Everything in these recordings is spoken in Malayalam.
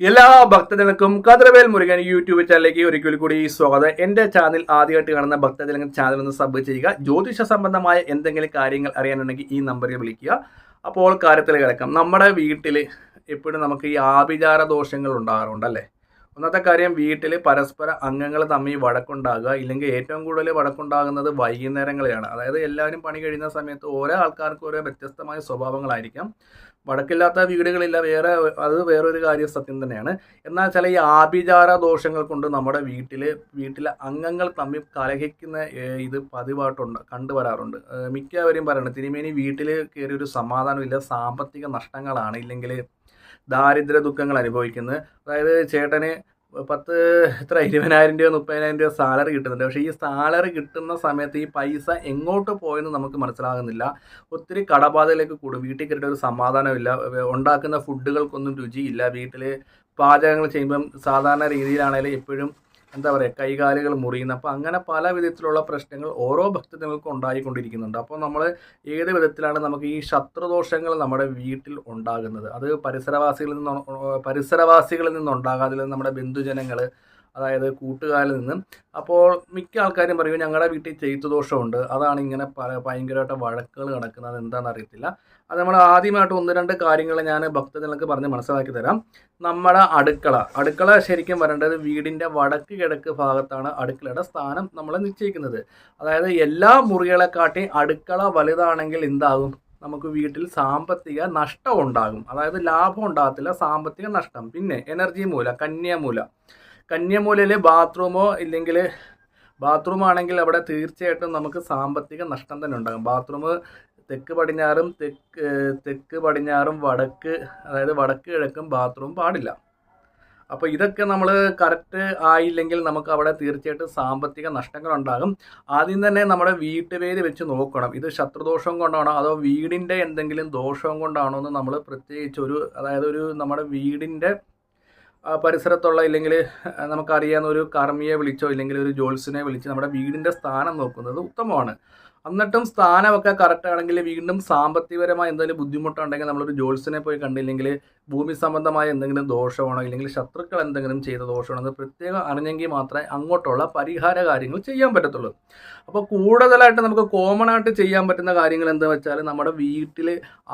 എല്ലാ ഭക്തജനക്കും കതിരവേൽ മുരുകൻ യൂട്യൂബ് ചാനലിലേക്ക് ഒരിക്കൽ കൂടി സ്വാഗതം. എന്റെ ചാനൽ ആദ്യമായിട്ട് കാണുന്ന ഭക്തജനങ്ങൾ ചാനൽ ഒന്ന് സബ് ചെയ്യുക. ജ്യോതിഷ സംബന്ധമായ എന്തെങ്കിലും കാര്യങ്ങൾ അറിയാനുണ്ടെങ്കിൽ ഈ നമ്പറിൽ വിളിക്കുക. അപ്പോൾ കാര്യത്തിൽ കിടക്കാം. നമ്മുടെ വീട്ടിൽ എപ്പോഴും നമുക്ക് ഈ ആഭിചാര ദോഷങ്ങൾ ഉണ്ടാകാറുണ്ട് അല്ലേ? ഒന്നാമത്തെ കാര്യം വീട്ടിൽ പരസ്പര അംഗങ്ങൾ തമ്മിൽ വഴക്കുണ്ടാകുക. ഇല്ലെങ്കിൽ ഏറ്റവും കൂടുതൽ വഴക്കുണ്ടാകുന്നത് വൈകുന്നേരങ്ങളിലാണ്. അതായത് എല്ലാവരും പണി കഴിയുന്ന സമയത്ത് ഓരോ ആൾക്കാർക്കും ഓരോ വ്യത്യസ്തമായ സ്വഭാവങ്ങളായിരിക്കാം. വടക്കില്ലാത്ത വീടുകളില്ല. വേറെ അത് വേറൊരു കാര്യം സത്യം തന്നെയാണ്. എന്നാൽ ചില ഈ ആഭിചാര ദോഷങ്ങൾ കൊണ്ട് നമ്മുടെ വീട്ടിൽ വീട്ടിലെ അംഗങ്ങൾ തമ്മിൽ കലഹിക്കുന്ന ഇത് പതിവായിട്ടുണ്ട് കണ്ടുവരാറുണ്ട്. മിക്കവരും പറയുന്നത് തിരുമേനി വീട്ടിൽ കയറി ഒരു സമാധാനമില്ല സാമ്പത്തിക നഷ്ടങ്ങളാണ് ഇല്ലെങ്കിൽ ദാരിദ്ര്യ ദുഃഖങ്ങൾ അനുഭവിക്കുന്നത്. അതായത് ചേട്ടന് പത്ത് എത്ര ഇരുപതിനായിരം രൂപ മുപ്പതിനായിരം രൂപ സാലറി കിട്ടുന്നുണ്ട്. പക്ഷേ ഈ സാലറി കിട്ടുന്ന സമയത്ത് ഈ പൈസ എങ്ങോട്ട് പോയെന്ന് നമുക്ക് മനസ്സിലാകുന്നില്ല. ഒത്തിരി കടബാധയിലേക്ക് കൂടും. വീട്ടിൽ കയറിയിട്ട് ഒരു സമാധാനമില്ല ഉണ്ടാക്കുന്ന ഫുഡുകൾക്കൊന്നും രുചിയില്ല. വീട്ടിൽ പാചകങ്ങൾ ചെയ്യുമ്പം സാധാരണ രീതിയിലാണെങ്കിലും എപ്പോഴും എന്താ പറയുക കൈകാലുകൾ മുറിയുന്ന അപ്പോൾ അങ്ങനെ പല വിധത്തിലുള്ള പ്രശ്നങ്ങൾ ഓരോ ഭക്തജനങ്ങൾക്കും ഉണ്ടായിക്കൊണ്ടിരിക്കുന്നുണ്ട്. അപ്പോൾ നമ്മൾ ഏത് വിധത്തിലാണ് നമുക്ക് ഈ ശത്രുദോഷങ്ങൾ നമ്മുടെ വീട്ടിൽ ഉണ്ടാകുന്നത്? അത് പരിസരവാസികളിൽ നിന്ന് പരിസരവാസികളിൽ നിന്നുണ്ടാകാതിൽ നമ്മുടെ ബന്ധുജനങ്ങൾ അതായത് കൂട്ടുകാരിൽ നിന്ന്. അപ്പോൾ മിക്ക ആൾക്കാരും പറയും ഞങ്ങളുടെ വീട്ടിൽ ചെയ്ത്തുദോഷമുണ്ട് അതാണ് ഇങ്ങനെ ഭയങ്കരമായിട്ട് വഴക്കുകൾ നടക്കുന്നത്. എന്താണെന്ന് അറിയത്തില്ല. അത് നമ്മൾ ആദ്യമായിട്ട് ഒന്ന് രണ്ട് കാര്യങ്ങൾ ഞാൻ ഭക്തജനങ്ങൾക്ക് പറഞ്ഞ് മനസ്സിലാക്കി തരാം. നമ്മുടെ അടുക്കള. അടുക്കള ശരിക്കും വരേണ്ടത് വീടിന്റെ വടക്ക് കിഴക്ക് ഭാഗത്താണ് അടുക്കളയുടെ സ്ഥാനം നമ്മൾ നിശ്ചയിക്കുന്നത്. അതായത് എല്ലാ മുറികളെക്കാട്ടി അടുക്കള വലുതാണെങ്കിൽ എന്താകും? നമുക്ക് വീട്ടിൽ സാമ്പത്തിക നഷ്ടം ഉണ്ടാകും. അതായത് ലാഭം ഉണ്ടാകത്തില്ല സാമ്പത്തിക നഷ്ടം. പിന്നെ എനർജി മൂല കന്യാമൂല. കന്യമൂലയിൽ ബാത്റൂമോ ഇല്ലെങ്കിൽ ബാത്റൂം ആണെങ്കിൽ അവിടെ തീർച്ചയായിട്ടും നമുക്ക് സാമ്പത്തിക നഷ്ടം തന്നെ ഉണ്ടാകും. ബാത്റൂം തെക്ക് പടിഞ്ഞാറും തെക്ക് തെക്ക് പടിഞ്ഞാറും വടക്ക് അതായത് വടക്ക് കിഴക്കും ബാത്റൂം പാടില്ല. അപ്പോൾ ഇതൊക്കെ നമ്മൾ കറക്റ്റ് ആയില്ലെങ്കിൽ നമുക്ക് അവിടെ തീർച്ചയായിട്ടും സാമ്പത്തിക നഷ്ടങ്ങൾ ഉണ്ടാകും. ആദ്യം തന്നെ നമ്മുടെ വീട്ടുപേര് വെച്ച് നോക്കണം. ഇത് ശത്രുദോഷം കൊണ്ടാണോ അതോ വീടിന്റെ എന്തെങ്കിലും ദോഷം കൊണ്ടാണോ എന്ന് നമ്മൾ പ്രത്യേകിച്ച് ഒരു അതായത് ഒരു നമ്മുടെ വീടിന്റെ പരിസരത്തുള്ള ഇല്ലെങ്കിൽ നമുക്കറിയാവുന്ന ഒരു കർമ്മിയെ വിളിച്ചോ ഇല്ലെങ്കിൽ ഒരു ജോൽസിനെ വിളിച്ച് നമ്മുടെ വീടിന്റെ സ്ഥാനം നോക്കുന്നത് ഉത്തമമാണ്. എന്നിട്ടും സ്ഥാനമൊക്കെ കറക്റ്റ് ആണെങ്കിൽ വീണ്ടും സാമ്പത്തികപരമായ എന്തെങ്കിലും ബുദ്ധിമുട്ടുണ്ടെങ്കിൽ നമ്മളൊരു ജോത്സ്യനെ പോയി കണ്ടില്ലെങ്കിൽ ഭൂമി സംബന്ധമായ എന്തെങ്കിലും ദോഷമാണോ ഇല്ലെങ്കിൽ ശത്രുക്കൾ എന്തെങ്കിലും ചെയ്ത ദോഷമാണോ എന്ന് പ്രത്യേകം അറിഞ്ഞെങ്കിൽ മാത്രമേ അങ്ങോട്ടുള്ള പരിഹാര കാര്യങ്ങൾ ചെയ്യാൻ പറ്റത്തുള്ളൂ. അപ്പോൾ കൂടുതലായിട്ട് നമുക്ക് കോമൺ ആയിട്ട് ചെയ്യാൻ പറ്റുന്ന കാര്യങ്ങൾ എന്താ വെച്ചാൽ നമ്മുടെ വീട്ടിൽ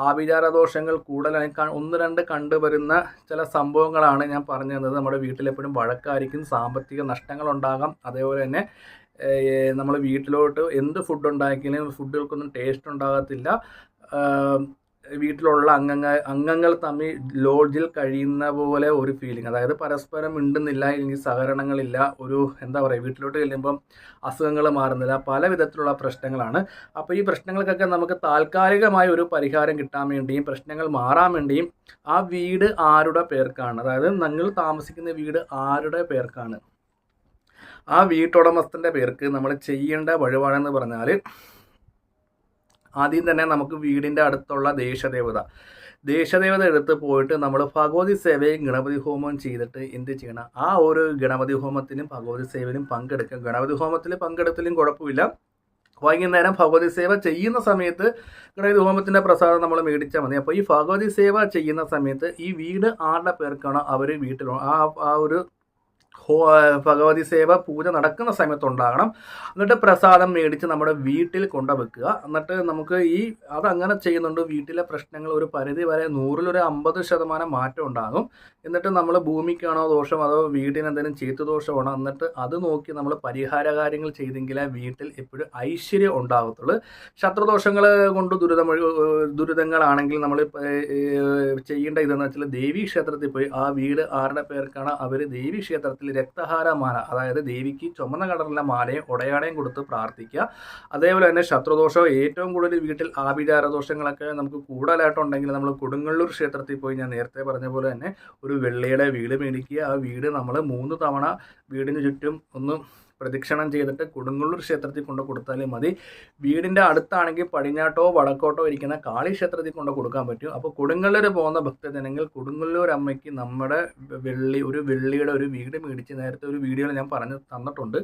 ആഭിചാര ദോഷങ്ങൾ കൂടുതലായി ഒന്ന് രണ്ട് കണ്ടുവരുന്ന ചില സംഭവങ്ങളാണ് ഞാൻ പറഞ്ഞു തന്നത്. നമ്മുടെ വീട്ടിലെപ്പോഴും വഴക്കായിരിക്കും സാമ്പത്തിക നഷ്ടങ്ങൾ ഉണ്ടാകാം. അതേപോലെ തന്നെ നമ്മൾ വീട്ടിലോട്ട് എന്ത് ഫുഡ് ഉണ്ടാക്കിയാലും ഫുഡുകൾക്കൊന്നും ടേസ്റ്റ് ഉണ്ടാകത്തില്ല. വീട്ടിലുള്ള അംഗങ്ങൾ അംഗങ്ങൾ തമ്മിൽ ലോഡ്ജിൽ കഴിയുന്ന പോലെ ഒരു ഫീലിംഗ് അതായത് പരസ്പരം മിണ്ടുന്നില്ല അല്ലെങ്കിൽ സഹകരണങ്ങളില്ല ഒരു എന്താ പറയുക വീട്ടിലോട്ട് ചെല്ലുമ്പം അസുഖങ്ങൾ മാറുന്നില്ല പല വിധത്തിലുള്ള പ്രശ്നങ്ങളാണ്. അപ്പോൾ ഈ പ്രശ്നങ്ങൾക്കൊക്കെ നമുക്ക് താൽക്കാലികമായ ഒരു പരിഹാരം കിട്ടാൻ വേണ്ടിയും പ്രശ്നങ്ങൾ മാറാൻ വേണ്ടിയും ആ വീട് ആരുടെ പേർക്കാണ്? അതായത് നിങ്ങൾ താമസിക്കുന്ന വീട് ആരുടെ പേർക്കാണ്? ആ വീട്ടുടമസ്ഥന്റെ പേർക്ക് നമ്മൾ ചെയ്യേണ്ട വഴിപാടെന്ന് പറഞ്ഞാൽ ആദ്യം തന്നെ നമുക്ക് വീടിന്റെ അടുത്തുള്ള ദേശദേവത. ദേശദേവത എടുത്ത് പോയിട്ട് നമ്മൾ ഭഗവതി സേവയും ഗണപതി ഹോമവും ചെയ്തിട്ട് എന്ത് ചെയ്യണം? ആ ഒരു ഗണപതി ഹോമത്തിനും ഭഗവതി സേവയിലും പങ്കെടുക്കുക. ഗണപതി ഹോമത്തിൽ പങ്കെടുത്തലും കുഴപ്പമില്ല. വൈകുന്നേരം ഭഗവതി സേവ ചെയ്യുന്ന സമയത്ത് ഗണപതി ഹോമത്തിന്റെ പ്രസാദം നമ്മൾ മേടിച്ചാൽ മതി. അപ്പോൾ ഈ ഭഗവതി സേവ ചെയ്യുന്ന സമയത്ത് ഈ വീട് ആരുടെ പേർക്കാണോ അവർ വീട്ടിലോ ആ ആ ഒരു ഭഗവതി സേവ പൂജ നടക്കുന്ന സമയത്ത് ഉണ്ടാകണം എന്നിട്ട് പ്രസാദം മേടിച്ച് നമ്മുടെ വീട്ടിൽ കൊണ്ടുവെക്കുക. എന്നിട്ട് നമുക്ക് ഈ അതങ്ങനെ ചെയ്യുന്നുണ്ട്. വീട്ടിലെ പ്രശ്നങ്ങൾ ഒരു പരിധി വരെ നൂറിലൊരു അമ്പത് ശതമാനം മാറ്റം ഉണ്ടാകും. എന്നിട്ട് നമ്മൾ ഭൂമിക്കാണോ ദോഷം അതോ വീടിന് എന്തെങ്കിലും ചീത്ത ദോഷമാണോ? എന്നിട്ട് അത് നോക്കി നമ്മൾ പരിഹാര കാര്യങ്ങൾ ചെയ്തെങ്കിലേ വീട്ടിൽ എപ്പോഴും ഐശ്വര്യം ഉണ്ടാകത്തുള്ളൂ. ശത്രുദോഷങ്ങൾ കൊണ്ട് ദുരിതം ദുരിതങ്ങളാണെങ്കിൽ നമ്മൾ ചെയ്യേണ്ട ഇതെന്ന് വെച്ചാൽ ദേവീ ക്ഷേത്രത്തിൽ പോയി ആ വീട് ആരുടെ പേർക്കാണ് അവർ ദേവീ ക്ഷേത്രത്തിൽ രക്തഹാര മാല അതായത് ദേവിക്ക് ചുമന്ന കളറിലെ മാലയും ഉടയാടയും കൊടുത്ത് പ്രാർത്ഥിക്കുക. അതേപോലെ തന്നെ ശത്രുദോഷം ഏറ്റവും കൂടുതൽ വീട്ടിൽ ആഭിചാര ദോഷങ്ങളൊക്കെ നമുക്ക് കൂടുതലായിട്ടുണ്ടെങ്കിൽ നമ്മൾ കൊടുങ്ങല്ലൂർ ക്ഷേത്രത്തിൽ പോയി ഞാൻ നേരത്തെ പറഞ്ഞ പോലെ തന്നെ ഒരു വെള്ളിയുടെ വീട് മേടിക്കുക. ആ വീട് നമ്മൾ മൂന്ന് തവണ വീടിന് ചുറ്റും ഒന്ന് പ്രദക്ഷിണം ചെയ്തിട്ട് കൊടുങ്ങല്ലൂർ ക്ഷേത്രത്തിൽ കൊണ്ട് കൊടുത്താൽ മതി. വീടിന്റെ അടുത്താണെങ്കിൽ പടിഞ്ഞാട്ടോ വടക്കോട്ടോ ഇരിക്കുന്ന കാളി ക്ഷേത്രത്തിൽ കൊണ്ട് കൊടുക്കാൻ പറ്റും. അപ്പോൾ കൊടുങ്ങല്ലൂർ പോകുന്ന ഭക്തജനങ്ങൾ കൊടുങ്ങല്ലൂർ അമ്മയ്ക്ക് നമ്മുടെ വെള്ളി ഒരു വെള്ളിയുടെ ഒരു വീട് മേടിച്ച് നേരത്തെ ഒരു വീഡിയോ ഞാൻ പറഞ്ഞു തന്നിട്ടുണ്ട്.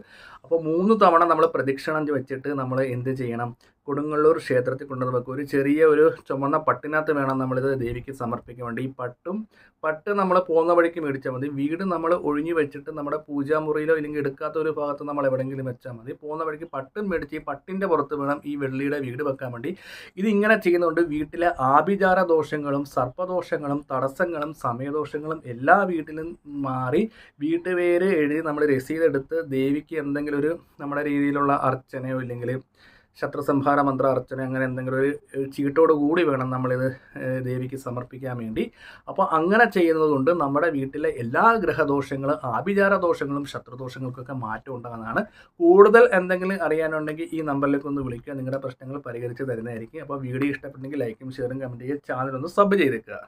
അപ്പോൾ മൂന്ന് തവണ നമ്മൾ പ്രദക്ഷിണം വെച്ചിട്ട് നമ്മൾ എന്ത് ചെയ്യണം? കൊടുങ്ങല്ലൂർ ക്ഷേത്രത്തിൽ കൊണ്ടുവന്ന് വെക്കും. ഒരു ചെറിയ ഒരു ചുമന്ന പട്ടിനകത്ത് വേണം നമ്മളിത് ദേവിക്ക് സമർപ്പിക്കാൻ വേണ്ടി. ഈ പട്ടും പട്ട് നമ്മൾ പോകുന്ന വഴിക്ക് മേടിച്ചാൽ മതി. വീട് നമ്മൾ ഒഴിഞ്ഞു വെച്ചിട്ട് നമ്മുടെ പൂജാമുറിയിലോ ഇല്ലെങ്കിൽ എടുക്കാത്ത ഒരു ഭാഗത്ത് നമ്മൾ എവിടെയെങ്കിലും വെച്ചാൽ മതി. പോകുന്ന വഴിക്ക് പട്ടും മേടിച്ച് ഈ പട്ടിന്റെ പുറത്ത് വേണം ഈ വെള്ളിയുടെ വീട് വെക്കാൻ വേണ്ടി. ഇത് ഇങ്ങനെ ചെയ്യുന്നതുകൊണ്ട് വീട്ടിലെ ആഭിചാര ദോഷങ്ങളും സർപ്പദോഷങ്ങളും തടസ്സങ്ങളും സമയദോഷങ്ങളും എല്ലാ വീട്ടിലും മാറി വീട്ടുപേര് എഴുതി നമ്മൾ രസീതെടുത്ത് ദേവിക്ക് എന്തെങ്കിലും ഒരു നമ്മുടെ രീതിയിലുള്ള അർച്ചനയോ ഇല്ലെങ്കിൽ ശത്രുസംഹാര മന്ത്ര അങ്ങനെ എന്തെങ്കിലും ഒരു ചീട്ടോട് കൂടി വേണം നമ്മളിത് ദേവിക്ക് സമർപ്പിക്കാൻ വേണ്ടി. അപ്പോൾ അങ്ങനെ ചെയ്യുന്നതുകൊണ്ട് നമ്മുടെ വീട്ടിലെ എല്ലാ ഗ്രഹദോഷങ്ങളും ആഭിചാര ദോഷങ്ങളും ശത്രുദോഷങ്ങൾക്കൊക്കെ മാറ്റം ഉണ്ടാകുന്നതാണ്. കൂടുതൽ എന്തെങ്കിലും അറിയാനുണ്ടെങ്കിൽ ഈ നമ്പറിലേക്ക് ഒന്ന് വിളിക്കുക. നിങ്ങളുടെ പ്രശ്നങ്ങൾ പരിഹരിച്ച് തരുന്നതായിരിക്കും. അപ്പോൾ വീഡിയോ ഇഷ്ടപ്പെട്ടെങ്കിൽ ലൈക്കും ഷെയറും കമന്റ് ചെയ്യുക ചാനൽ ഒന്ന് സബ് ചെയ്തേക്കുക.